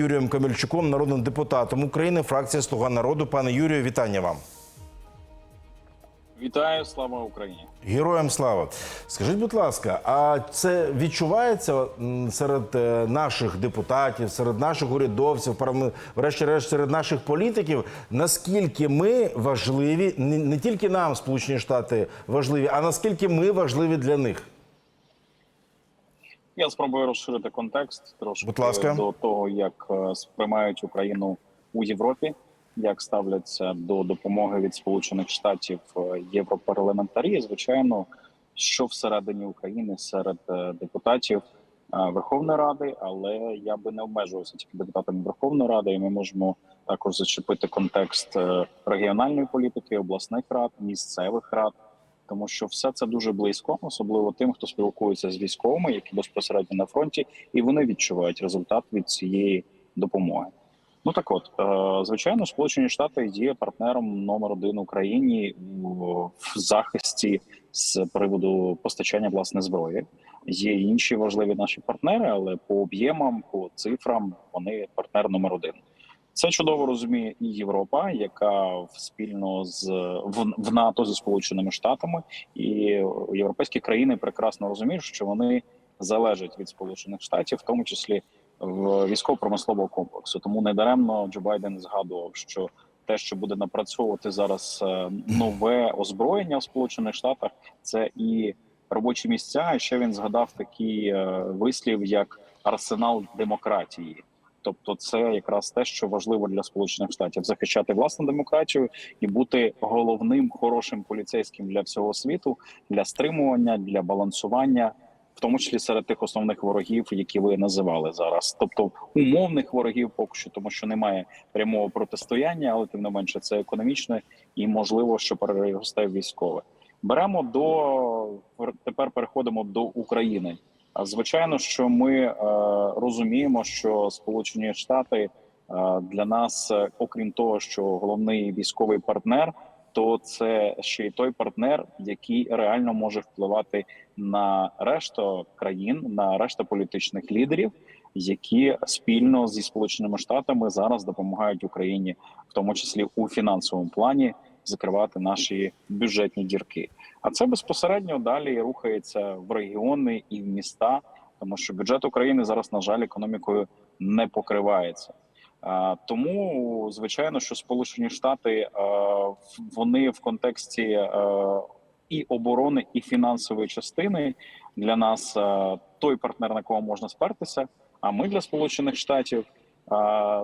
Юрієм Камельчуком, народним депутатом України, фракція Слуга народу. Пане Юрію, вітання вам. Вітаю, слава Україні! Героям слава. Скажіть, будь ласка, а це відчувається серед е, наших депутатів, серед наших урядовців, врешті-решт серед наших політиків, наскільки ми важливі, не тільки нам, Сполучені Штати, важливі, а наскільки ми важливі для них? Я спробую розширити контекст трошки Будь ласка. до того, як е, сприймають Україну у Європі, як ставляться до допомоги від Сполучених Штатів е, європарламентарі. Звичайно, що всередині України серед е, депутатів Верховної Ради, але я би не обмежувався тільки депутатами Верховної Ради, і ми можемо також зачепити контекст регіональної політики, обласних рад, місцевих рад. Тому що все це дуже близько, особливо тим, хто спілкується з військовими, які безпосередньо на фронті, і вони відчувають результат від цієї допомоги. Ну так, от е, звичайно, Сполучені Штати є партнером номер один Україні в захисті з приводу постачання власне зброї. Є інші важливі наші партнери, але по об'ємам, по цифрам вони партнер номер один. Це чудово розуміє і Європа, яка спільно з в, в НАТО зі Сполученими Штатами, і європейські країни прекрасно розуміють, що вони залежать від Сполучених Штатів, в тому числі в військово-промислового комплексу. Тому недаремно Джо Байден згадував, що те, що буде напрацьовувати зараз е, нове озброєння в Сполучених Штатах, це і робочі місця. А ще він згадав такий е, вислів, як арсенал демократії. Тобто, це якраз те, що важливо для сполучених штатів захищати власну демократію і бути головним хорошим поліцейським для всього світу, для стримування, для балансування, в тому числі серед тих основних ворогів, які ви називали зараз. Тобто умовних ворогів, поки що, тому що немає прямого протистояння, але тим не менше це економічне і можливо, що переросте військове. Беремо до тепер переходимо до України. Звичайно, що ми е, розуміємо, що Сполучені Штати е, для нас, е, окрім того, що головний військовий партнер, то це ще й той партнер, який реально може впливати на решту країн, на решту політичних лідерів, які спільно зі сполученими штатами зараз допомагають Україні, в тому числі у фінансовому плані, закривати наші бюджетні дірки. А це безпосередньо далі рухається в регіони і в міста, тому що бюджет України зараз, на жаль, економікою не покривається. Тому, звичайно, що Сполучені Штати вони в контексті і оборони, і фінансової частини для нас той партнер, на кого можна спертися. А ми для Сполучених Штатів,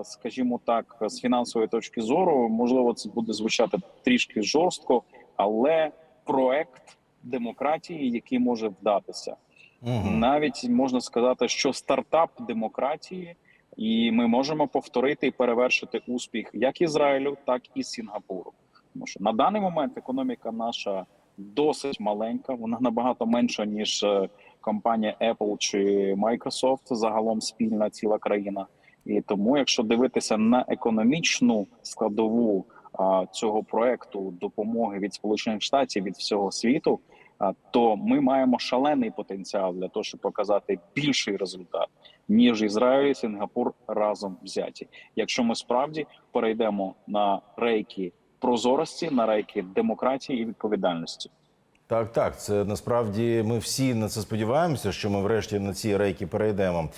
скажімо так, з фінансової точки зору, можливо, це буде звучати трішки жорстко, але проект демократії, який може вдатися. Угу. Навіть можна сказати, що стартап демократії, і ми можемо повторити і перевершити успіх як Ізраїлю, так і Сінгапуру. Тому що на даний момент економіка наша досить маленька, вона набагато менша ніж е, компанія Apple чи Microsoft, загалом спільна ціла країна. І тому, якщо дивитися на економічну складову цього проекту допомоги від Сполучених Штатів від всього світу, то ми маємо шалений потенціал для того, щоб показати більший результат ніж Ізраїль і Сингапур разом взяті. Якщо ми справді перейдемо на рейки прозорості, на рейки демократії і відповідальності. Так, так. Це насправді ми всі на це сподіваємося, що ми врешті на ці рейки перейдемо.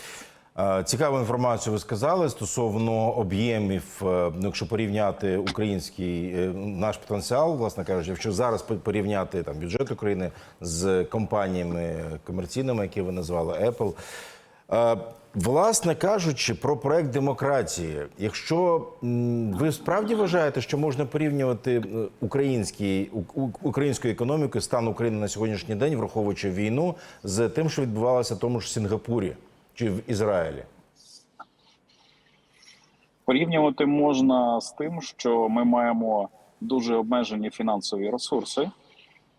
Е, Цікаву інформацію ви сказали стосовно об'ємів, е, ну, якщо порівняти український е, наш потенціал, власне кажучи, якщо зараз по- порівняти там бюджет України з компаніями комерційними, які ви назвали Apple. Власне кажучи, про проект демократії, якщо ви справді вважаєте, що можна порівнювати український українську економіку, стан України на сьогоднішній день, враховуючи війну, з тим, що відбувалося в тому ж Сінгапурі чи в Ізраїлі? Порівнювати можна з тим, що ми маємо дуже обмежені фінансові ресурси,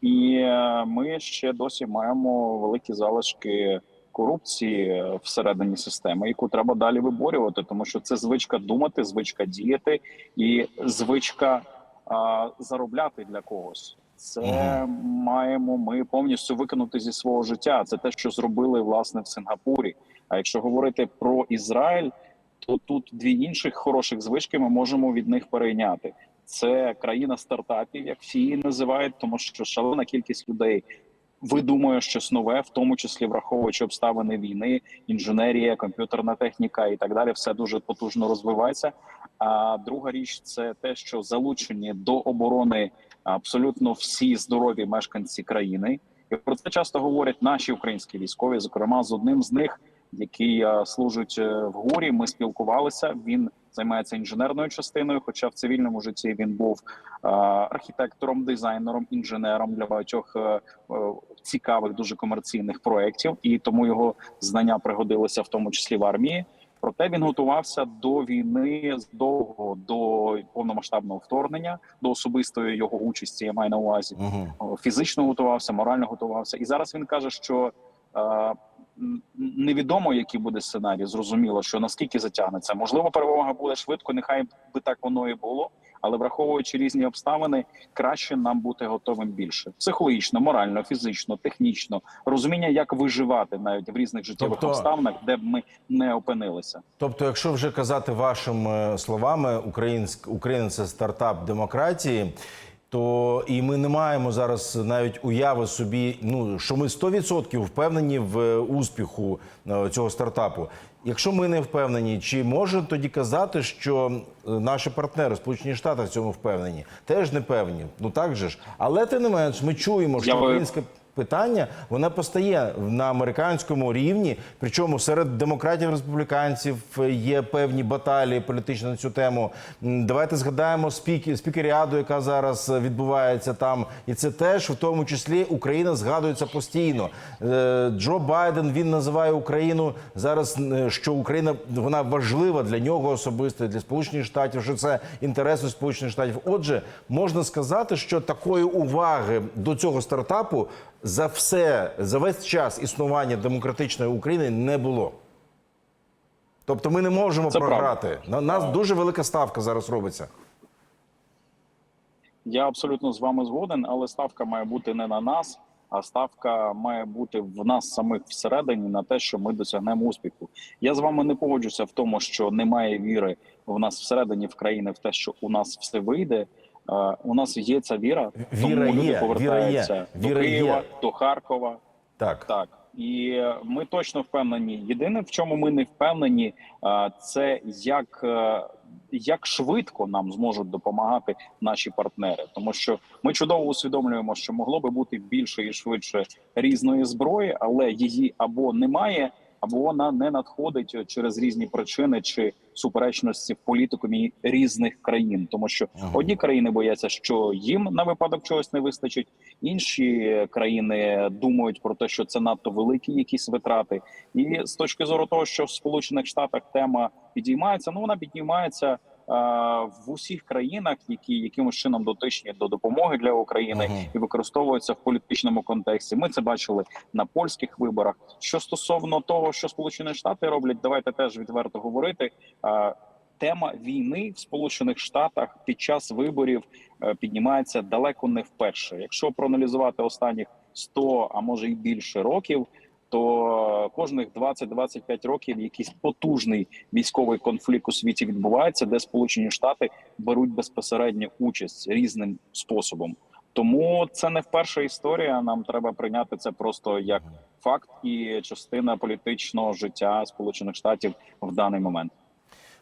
і е, ми ще досі маємо великі залишки корупції всередині системи, яку треба далі виборювати, тому що це звичка думати, звичка діяти і звичка а, заробляти для когось. Це маємо ми повністю викинути зі свого життя. Це те, що зробили власне в Сингапурі. А якщо говорити про Ізраїль, то тут дві інших хороших звички ми можемо від них перейняти. Це країна стартапів, як всі її називають, тому що шалена кількість людей видумує щось нове, в тому числі враховуючи обставини війни, інженерія, комп'ютерна техніка і так далі. Все дуже потужно розвивається. А друга річ це те, що залучені до оборони абсолютно всі здорові мешканці країни. І про це часто говорять наші українські військові. Зокрема, з одним з них, який е, служить е, в гурі, ми спілкувалися. Він займається інженерною частиною. Хоча в цивільному житті він був е, архітектором, дизайнером, інженером для багатьох цікавих, дуже комерційних проєктів, і тому його знання пригодилися в тому числі в армії. Проте він готувався до війни задовго до повномасштабного вторгнення, до особистої його участі. Я маю на увазі Угу. фізично готувався, морально готувався. І зараз він каже, що е, невідомо, який буде сценарій. Зрозуміло, що наскільки затягнеться. Можливо, перемога буде швидко. Нехай би так воно і було. Але враховуючи різні обставини, краще нам бути готовим більше психологічно, морально, фізично, технічно, розуміння, як виживати навіть в різних життєвих Тобто- обставинах, де б ми не опинилися. Тобто, якщо вже казати вашими словами, українськ, Україна це стартап демократії, то і ми не маємо зараз навіть уяви собі, ну що ми 100% впевнені в е, успіху е, цього стартапу. Якщо ми не впевнені, чи може тоді казати, що наші партнери, Сполучені Штати, в цьому впевнені? Теж не певні. Ну так же ж. Але тим не менш, ми чуємо, що Я українське питання воно постає на американському рівні. Причому серед демократів республіканців є певні баталії політичні на цю тему. Давайте згадаємо спік, спікеріаду, яка зараз відбувається там, і це теж в тому числі Україна згадується постійно. Е, Джо Байден він називає Україну зараз, е, що Україна вона важлива для нього особисто, для Сполучених Штатів, що це інтереси Сполучених Штатів. Отже, можна сказати, що такої уваги до цього стартапу за все за весь час існування демократичної України не було. Тобто ми не можемо Це програти. На нас дуже велика ставка зараз робиться. Я абсолютно з вами згоден, але ставка має бути не на нас, а ставка має бути в нас самих всередині на те, що ми досягнемо успіху. Я з вами не погоджуся в тому, що немає віри в нас всередині в країни в те, що у нас все вийде. У нас є ця віра, Віра тому люди є, віра повертаються є, до Києва, є. до Харкова. Так. Так і ми точно впевнені. Єдине, в чому ми не впевнені, це як, е, як швидко нам зможуть допомагати наші партнери, тому що ми чудово усвідомлюємо, що могло би бути більше і швидше різної зброї, але її або немає, або вона не надходить через різні причини чи суперечності в політикумі різних країн, тому що Ага. одні країни бояться, що їм на випадок чогось не вистачить. Інші країни думають про те, що це надто великі якісь витрати. І з точки зору того, що в Сполучених Штатах тема підіймається, ну вона підіймається е, в усіх країнах, які якимось чином дотичні до допомоги для України Ага. і використовуються в політичному контексті. Ми це бачили на польських виборах. Що стосовно того, що Сполучені Штати роблять, давайте теж відверто говорити. Е, Тема війни в Сполучених Штатах під час виборів е, піднімається далеко не вперше. Якщо проаналізувати останніх 100, а може й більше років, то кожних 20-25 років якийсь потужний військовий конфлікт у світі відбувається, де Сполучені Штати беруть безпосередню участь різним способом. Тому це не вперша історія. Нам треба прийняти це просто як факт і частина політичного життя Сполучених Штатів в даний момент.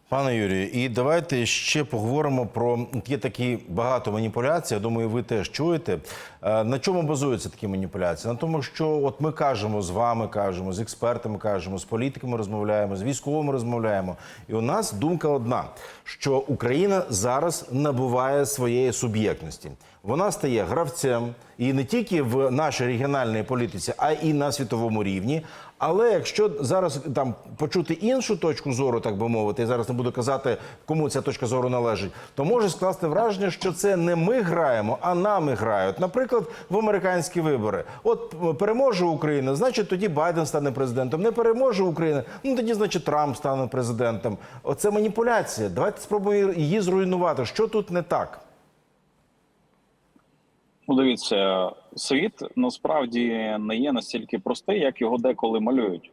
Пане Юрію, і давайте ще поговоримо про є такі багато маніпуляцій. Я думаю, ви теж чуєте. Е, На чому базуються такі маніпуляції? На тому, що от ми кажемо з вами, кажемо, з експертами кажемо, з політиками розмовляємо, з військовими розмовляємо. І у нас думка одна: що Україна зараз набуває своєї суб'єктності. Вона стає гравцем і не тільки в нашій регіональній політиці, а і на світовому рівні. Але якщо зараз там почути іншу точку зору, так би мовити, я зараз не буду казати, кому ця точка зору належить, то може скласти враження, що це не ми граємо, а нами грають. Наприклад, в американські вибори. От переможе Україна, значить тоді Байден стане президентом. Не переможе Україна, ну тоді значить Трамп стане президентом. Оце маніпуляція. Давайте спробуємо її зруйнувати. Що тут не так? Ну, дивіться, світ насправді не є настільки простий, як його деколи малюють.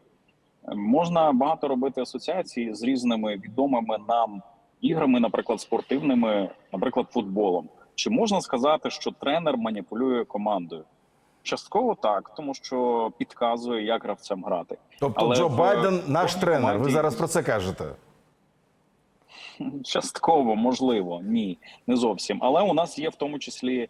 Можна багато робити асоціацій з різними відомими нам іграми, наприклад, спортивними, наприклад, футболом. Чи можна сказати, що тренер маніпулює командою? Частково так, тому що підказує, як гравцям грати. Тобто Але Джо в Байден наш тренер. Ви зараз про це кажете. Частково, можливо, ні, не зовсім. Але у нас є в тому числі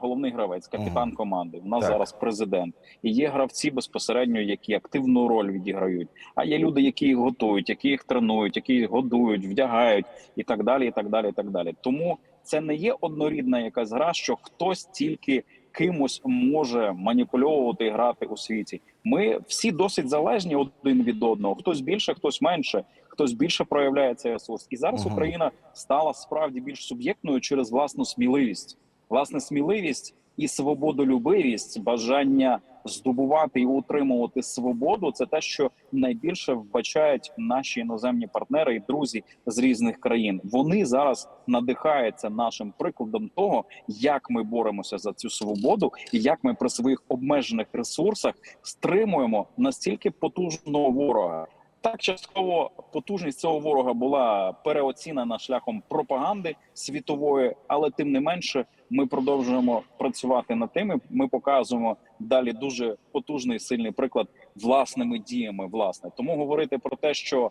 головний гравець, капітан команди. У нас Так. зараз президент. І є гравці безпосередньо, які активну роль відіграють. А є люди, які їх готують, які їх тренують, які їх годують, вдягають і так далі. І так далі. І так далі. Тому це не є однорідна якась гра, що хтось тільки кимось може маніпульовувати і грати у світі. Ми всі досить залежні один від одного. Хтось більше, хтось менше, хтось більше проявляє цей ресурс. І зараз. Україна стала справді більш суб'єктною через власну сміливість. Власне, сміливість і свободолюбивість, бажання здобувати і утримувати свободу це те, що найбільше вбачають наші іноземні партнери і друзі з різних країн. Вони зараз надихаються нашим прикладом того, як ми боремося за цю свободу, і як ми при своїх обмежених ресурсах стримуємо настільки потужного ворога. Так, частково потужність цього ворога була переоцінена шляхом пропаганди світової, але тим не менше, ми продовжуємо працювати над тим. Ми показуємо далі дуже потужний сильний приклад власними діями. Власне, тому говорити про те, що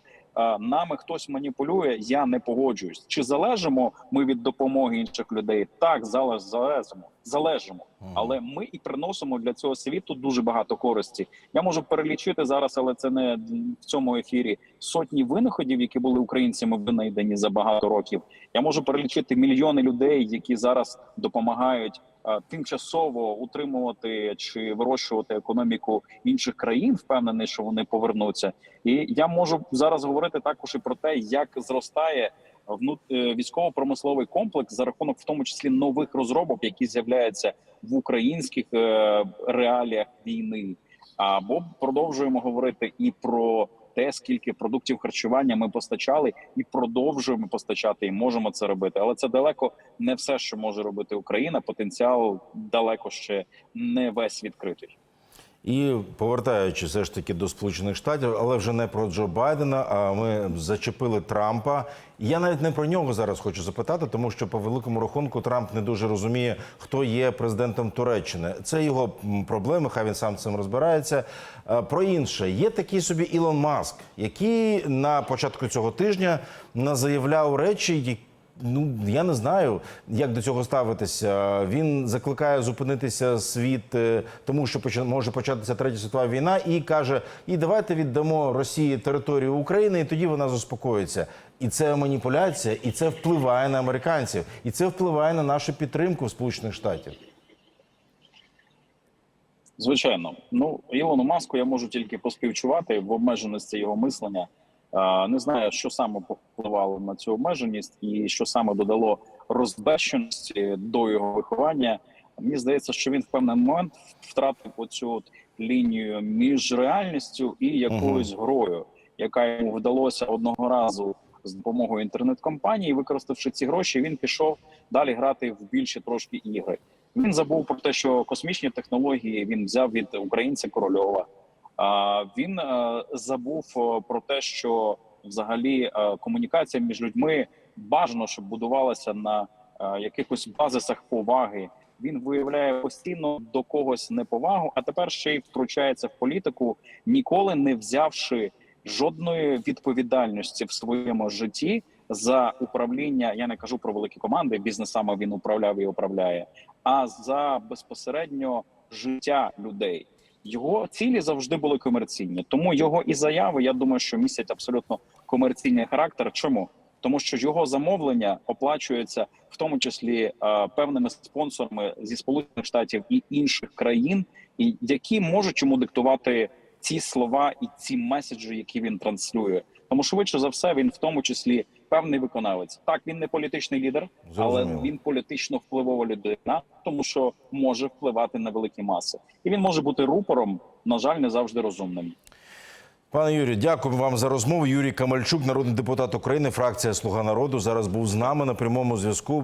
нами хтось маніпулює, я не погоджуюсь. Чи залежимо ми від допомоги інших людей? Так, залеж залежимо, залежимо. Але ми і приносимо для цього світу дуже багато користі. Я можу перелічити зараз, але це не в цьому ефірі. Сотні винаходів, які були українцями винайдені за багато років. Я можу перелічити мільйони людей, які зараз допомагають е, тимчасово утримувати чи вирощувати економіку інших країн. Впевнений, що вони повернуться. І я можу зараз говорити також і про те, як зростає е, військово-промисловий комплекс за рахунок, в тому числі нових розробок, які з'являються в українських е, реаліях війни. Або продовжуємо говорити і про те, скільки продуктів харчування ми постачали, і продовжуємо постачати, і можемо це робити. Але це далеко не все, що може робити Україна. Потенціал далеко ще не весь відкритий. І повертаючись все ж таки до Сполучених Штатів, але вже не про Джо Байдена. А ми зачепили Трампа. Я навіть не про нього зараз хочу запитати, тому що по великому рахунку Трамп не дуже розуміє, хто є президентом Туреччини. Це його проблеми. Хай він сам цим розбирається. Е, Про інше є такий собі Ілон Маск, який на початку цього тижня назаявляв речі, які Ну я не знаю, як до цього ставитися. Він закликає зупинитися світ, е, тому що може початися третя світова війна, і каже: і давайте віддамо Росії територію України, і тоді вона заспокоїться. І це маніпуляція, і це впливає на американців, і це впливає на нашу підтримку в Сполучених Штатів. Звичайно, ну Ілону Маску я можу тільки поспівчувати в обмеженості його мислення. А, Не знаю, що саме повпливало на цю обмеженість, і що саме додало розбещеності до його виховання. Мені здається, що він в певний момент втратив оцю от лінію між реальністю і якоюсь грою, яка йому вдалося одного разу з допомогою інтернет-компанії. Використавши ці гроші, він пішов далі грати в більші трошки ігри. Він забув про те, що космічні технології він взяв від українця Корольова. Він е, забув е, про те, що взагалі е, комунікація між людьми бажано, щоб будувалася на якихось базисах поваги. Він виявляє постійно до когось неповагу, а тепер ще й втручається в політику, ніколи не взявши жодної відповідальності в своєму житті за управління. Я не кажу про великі команди, бізнесами він управляв і управляє, а за безпосередньо життя людей. Його цілі завжди були комерційні, тому його і заяви, я думаю, що містять абсолютно комерційний характер. Чому? Тому що його замовлення оплачується в тому числі е, певними спонсорами зі сполучених штатів і інших країн, і які можуть йому диктувати ці слова і ці меседжі, які він транслює. Тому швидше за все він в тому числі певний виконавець. Так він не політичний лідер, але Зрозуміло. він політично впливова людина, тому що може впливати на великі маси, і він може бути рупором. На жаль, не завжди розумним. Пане Юрію, дякую вам за розмову. Юрій Камальчук, народний депутат України, фракція Слуга народу, зараз був з нами на прямому зв'язку.